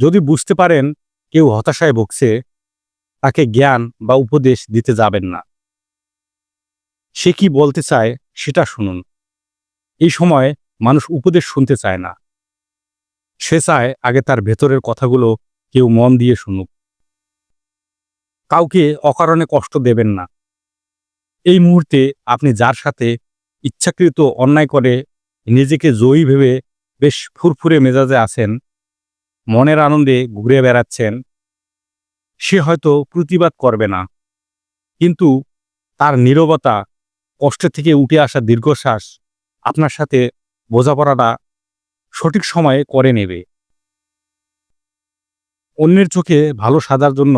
যদি বুঝতে পারেন কেউ হতাশায় ভুগছে, তাকে জ্ঞান বা উপদেশ দিতে যাবেন না। সে কি বলতে চায় সেটা শুনুন। এই সময় মানুষ উপদেশ শুনতে চায় না। সে চায় আগে তার ভেতরের কথাগুলো কেউ মন দিয়ে শুনুক। কাউকে অকারণে কষ্ট দেবেন না। এই মুহূর্তে আপনি যার সাথে ইচ্ছাকৃত অন্যায় করে নিজেকে জয়ী ভেবে বেশ ফুরফুরে মেজাজে আছেন মনের আনন্দে ঘুরে বেড়াচ্ছেন, সে হয়তো প্রতিবাদ করবে না। কিন্তু তার নীরবতা, কষ্ট থেকে উঠে আসা দীর্ঘশ্বাস আপনার সাথে বোঝাপড়াটা সঠিক সময়ে করে নেবে। অন্যের চোখে ভালো সাজার জন্য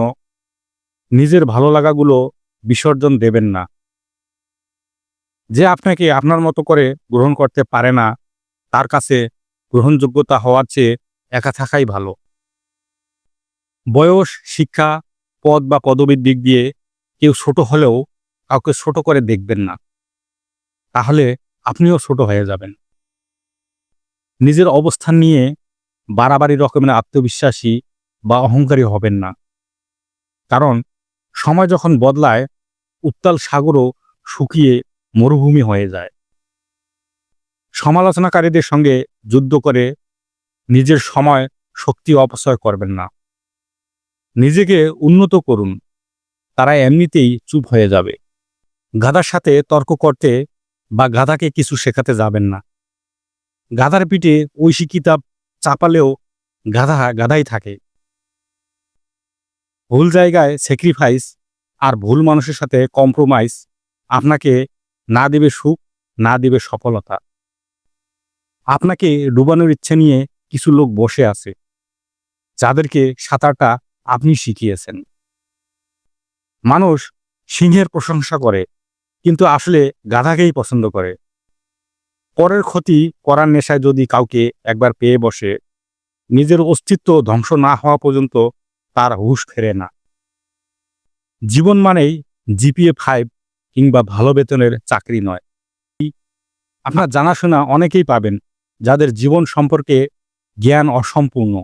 নিজের ভালো লাগাগুলো বিসর্জন দেবেন না। যে আপনাকে আপনার মতো করে গ্রহণ করতে পারে না, তার কাছে গ্রহণযোগ্যতা হওয়ার চেয়ে একা থাকাই ভালো। বয়স, শিক্ষা, পদ বা পদবীর দিক দিয়ে কেউ ছোট হলেও কাউকে ছোট করে দেখবেন না। তাহলে আপনিও ছোট হয়ে যাবেন। নিজের অবস্থান নিয়ে বাড়াবাড়ি রকমের আত্মবিশ্বাসী বা অহংকারী হবেন না। কারণ সময় যখন বদলায়, উত্তাল সাগরও শুকিয়ে মরুভূমি হয়ে যায়। সমালোচনাকারীদের সঙ্গে যুদ্ধ করে নিজের সময় শক্তি অপচয় করবেন না। নিজেকে উন্নত করুন, তারা এমনিতেই চুপ হয়ে যাবে। গাধার সাথে তর্ক করতে বা গাধাকে কিছু শেখাতে যাবেন না। গাধার পিঠে ঐশী কিতাব চাপালেও গাধা গাধাই থাকে। ভুল জায়গায় স্যাক্রিফাইস আর ভুল মানুষের সাথে কম্প্রোমাইজ আপনাকে না দেবে সুখ, না দেবে সফলতা। আপনাকে ডুবানোর ইচ্ছে নিয়ে কিছু লোক বসে আছে, যাদেরকে সাঁতারটা আপনি শিখিয়েছেন। মানুষ সিংহের প্রশংসা করে, কিন্তু আসলে গাধাকেই পছন্দ করে। পরের ক্ষতি করার নেশায় যদি কাউকে একবার পেয়ে বসে, নিজের অস্তিত্ব ধ্বংস না হওয়া পর্যন্ত তার হুশ ফেরে না। জীবন মানেই জিপিএ ফাইভ কিংবা ভালো বেতনের চাকরি নয়। আপনার জানাশোনা অনেকেই পাবেন, যাদের জীবন সম্পর্কে জ্ঞান অসম্পূর্ণ।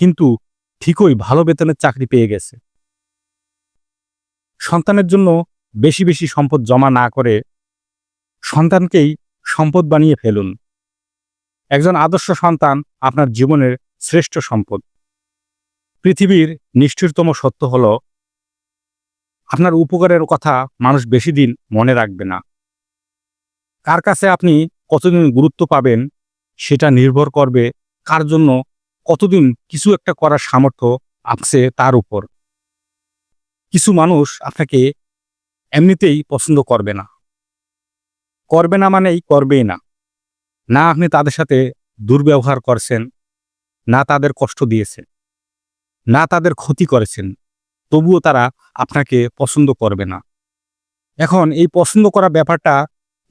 কিন্তু ঠিকই ভালো বেতনের চাকরি পেয়ে গেছে। সন্তানের জন্য বেশি বেশি সম্পদ জমা না করে সন্তানকেই সম্পদ বানিয়ে ফেলুন। একজন আদর্শ সন্তান আপনার জীবনের শ্রেষ্ঠ সম্পদ। পৃথিবীর নিষ্ঠুরতম সত্য হল, আপনার উপকারের কথা মানুষ বেশি দিন মনে রাখবে না। কার কাছে আপনি কতদিন গুরুত্ব পাবেন, সেটা নির্ভর করবে কার জন্য কতদিন কিছু একটা করার সামর্থ্য আছে তার উপর। কিছু মানুষ আপনাকে এমনিতেই পছন্দ করবে না। করবে না মানেই করবেই না। না আপনি তাদের সাথে দুর্ব্যবহার করছেন, না তাদের কষ্ট দিয়েছেন, না তাদের ক্ষতি করেছেন, তবুও তারা আপনাকে পছন্দ করবে না। এখন এই পছন্দ করা ব্যাপারটা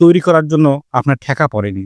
তৈরি করার জন্য আপনার ঠেকা পড়েনি।